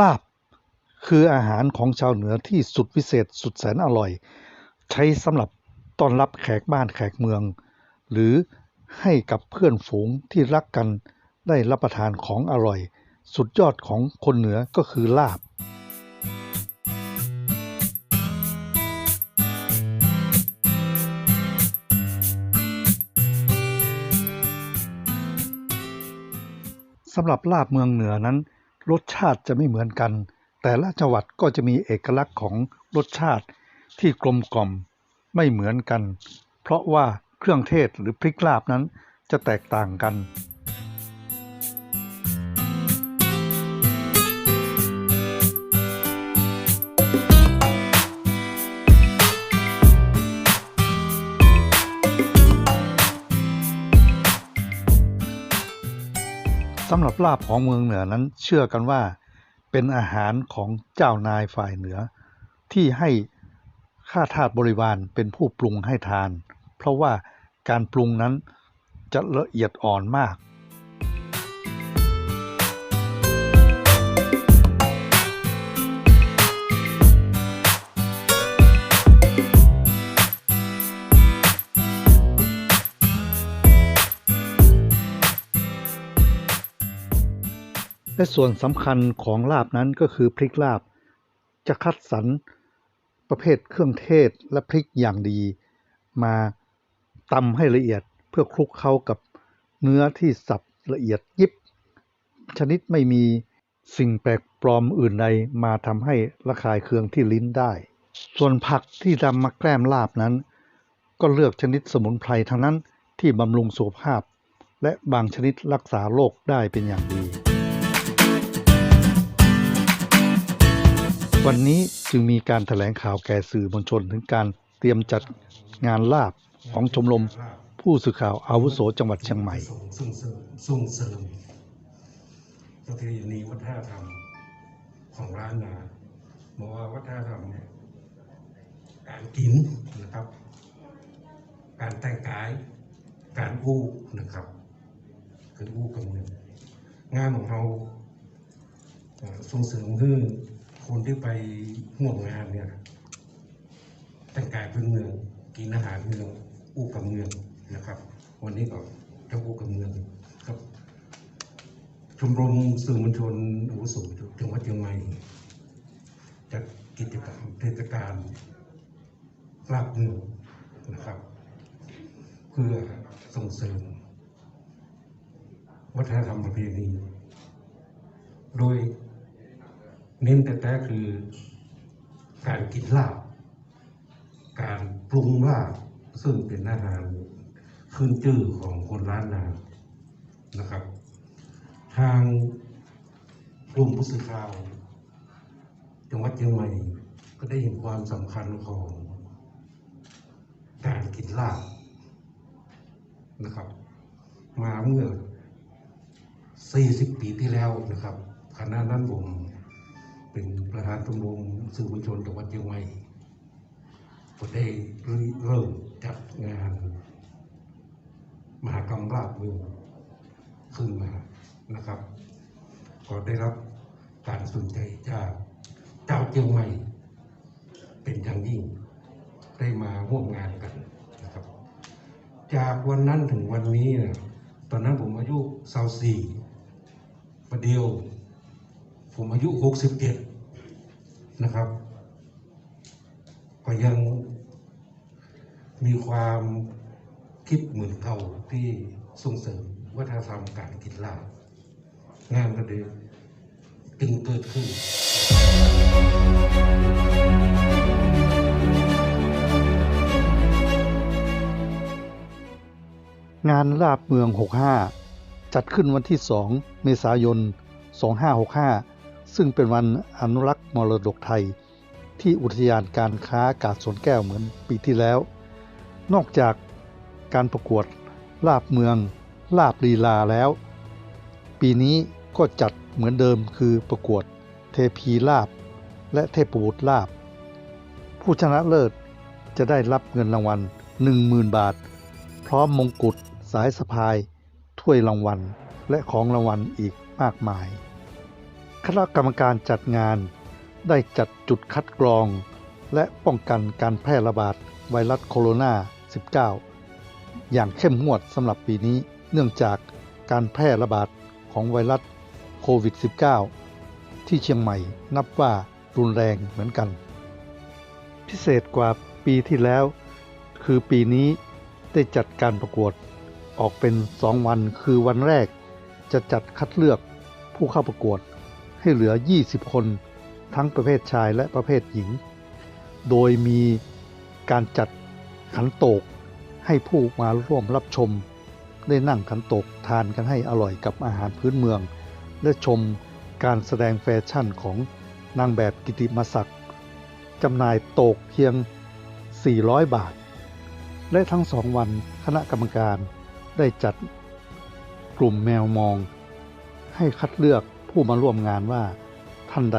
ลาบ คืออาหารของชาวเหนือที่สุดวิเศษสุดแสนอร่อย ใช้สำหรับต้อนรับแขกบ้านแขกเมือง หรือให้กับเพื่อนฝูงที่รักกันได้รับประทานของอร่อย สุดยอดของคนเหนือก็คือลาบสำหรับลาบเมืองเหนือนั้น รสชาติจะไม่เหมือนกัน แต่ละจังหวัดก็จะมีเอกลักษณ์ของรสชาติที่กลมกล่อมไม่เหมือนกัน เพราะว่าเครื่องเทศหรือพริกลาบนั้นจะแตกต่างกัน สำหรับลาบของเมืองเหนือนั้นเชื่อกันว่าเป็นอาหารของเจ้านายฝ่ายเหนือ ที่ให้ข้าทาสบริวารเป็นผู้ปรุงให้ทาน เพราะว่าการปรุงนั้นจะละเอียดอ่อนมาก และส่วนสำคัญของลาบนั้นก็คือพริกลาบ จะคัดสรรประเภทเครื่องเทศและพริกอย่างดี มาตำให้ละเอียดเพื่อคลุกเข้ากับเนื้อที่สับละเอียดยิบ ชนิดไม่มีสิ่งแปลกปลอมอื่นใดมาทำให้ระคายเคืองที่ลิ้นได้ ส่วนผักที่นำมาแกล้มลาบนั้น ก็เลือกชนิดสมุนไพรทั้งนั้นที่บำรุงสุขภาพ และบางชนิดรักษาโรคได้เป็นอย่างดี วันนี้จึงมีการแถลงข่าวแก่สื่อมวลชนถึงการเตรียมจัดงานลาบของชมรมผู้สื่อข่าวอาวุโสจังหวัดเชียงใหม่ ส่งเสริมส่งเสริมประเพณีวัฒนธรรมของร้านนาบอกว่าวัฒนธรรมเนี่ยการกินนะครับ การแต่งกาย การอู้นะครับคืออู้กับเงินงานของเราส่งเสริมคือ คนที่ไปห่วงงานเนี่ยแต่งกายพื้นเมือง กินอาหารเมืองอู้กับเมืองนะครับ วันนี้ก็จะอู้กับเมืองครับชมรมสื่อมวลชนอาวุโสจังหวัดเชียงใหม่จัดกิจกรรมเทศกาลลาบเมืองนะครับ เพื่อส่งเสริม วัฒนธรรมประเพณีโดย เน้นแต่แต่คือการกินลาบ การปรุงลาบซึ่งเป็นอาหารขึ้นชื่อของคนร้านนานะครับ ทางกลุ่มผู้สื่อข่าว จังหวัดเชียงใหม่ก็ได้เห็นความสำคัญของการกินลาบนะครับ มาเมื่อ 40 ปีที่แล้วนะครับขณะนั้นผม เป็นประธานชมรมสื่อมวลชนจังหวัดเชียงใหม่ก็ได้เริ่มจัดงานมหากรรมลาบเมืองขึ้นมานะครับ ก็ได้รับการสนใจจากเจ้าเชียงใหม่ เป็นอย่างยิ่งได้มาร่วมงานกันนะครับ จากวันนั้นถึงวันนี้นะตอนนั้นผมอายุสาวสี่ประเดียว ผมอายุหกสิบเอ็ดนะครับ ก็ยังมีความคิดเหมือนเก่าที่ส่งเสริมวัฒนธรรมการกินลาบงานก็เลยจึงเกิดขึ้นงานลาบเมือง 65 จัดขึ้นวันที่ 2 เมษายน 2565 ซึ่งเป็นวันอนุรักษ์มรดกไทย ที่อุทยานการค้ากาดสวนแก้วเหมือนปีที่แล้ว นอกจากการประกวดลาบเมือง ลาบลีลาแล้ว ปีนี้ก็จัดเหมือนเดิมคือประกวดเทพีลาบ และเทพบุตรลาบ ผู้ชนะเลิศจะได้รับเงินรางวัล 10,000 บาท พร้อมมงกุฎสายสะพาย ถ้วยรางวัล และของรางวัลอีกมากมาย คณะกรรมการจัดงาน ได้จัดจุดคัดกรอง และป้องกันการแพร่ระบาดไวรัสโคโรนา 19 อย่างเข้มงวดสำหรับปีนี้ เนื่องจากการแพร่ระบาดของไวรัสโควิด -19 ที่เชียงใหม่นับว่ารุนแรงเหมือนกัน พิเศษกว่าปีที่แล้ว คือปีนี้ได้จัดการประกวดออกเป็น 2 วันคือวันแรก จะจัดคัดเลือกผู้เข้าประกวด ให้เหลือ 20 คน ทั้งประเภทชายและประเภทหญิง โดยมีการจัดขันโตกให้ผู้มาร่วมรับชม ได้นั่งขันโตกทานกันให้อร่อยกับอาหารพื้นเมือง และชมการแสดงแฟชั่นของนางแบบกิติมศักดิ์จำหน่ายโตกเพียง 400 บาท และทั้งสองวันคณะกรรมการได้จัดกลุ่มแมวมอง ให้คัดเลือก ผู้มาร่วมงานว่า ท่านใด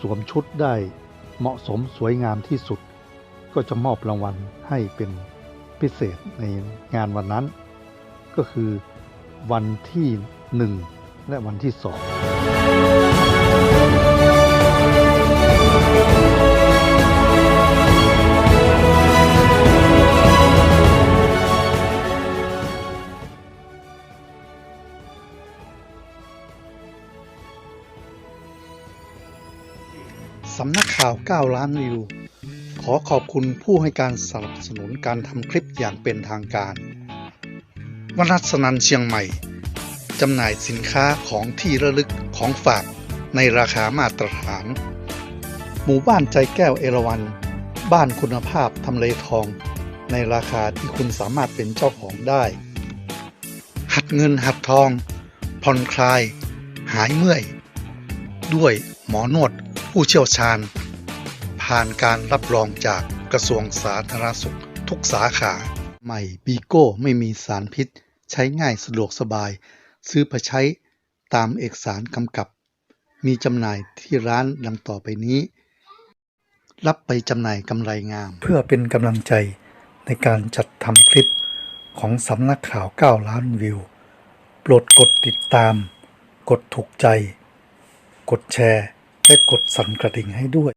สวมชุดได้เหมาะสมสวยงามที่สุด ก็จะมอบรางวัลให้เป็นพิเศษในงานวันนั้น ก็คือวันที่ 1 และวันที่2 ข่าว 9 ล้านวิว ขอขอบคุณผู้ให้การสนับสนุนการทำคลิปอย่างเป็นทางการ วนัสนันเชียงใหม่ จำหน่ายสินค้าของที่ระลึกของฝากในราคามาตรฐาน หมู่บ้านใจแก้วเอราวัน บ้านคุณภาพทำเลทอง ในราคาที่คุณสามารถเป็นเจ้าของได้ หัดเงินหัดทอง ผ่อนคลาย หายเมื่อย ด้วยหมอนวดผู้เชี่ยวชาญ ผ่านการรับรองจากกระทรวงสาธารณสุข ทุกสาขา ใหม่บีโก้ไม่มีสารพิษ ใช้ง่ายสะดวกสบาย ซื้อไปใช้ตามเอกสารกำกับ มีจำหน่ายที่ร้านดังต่อไปนี้ รับไปจำหน่ายกำไรงาม เพื่อเป็นกำลังใจในการจัดทำคลิปของสำนักข่าว 9 ล้านวิว โปรดกดติดตาม กดถูกใจ กดแชร์ และกดสั่นกระดิ่งให้ด้วย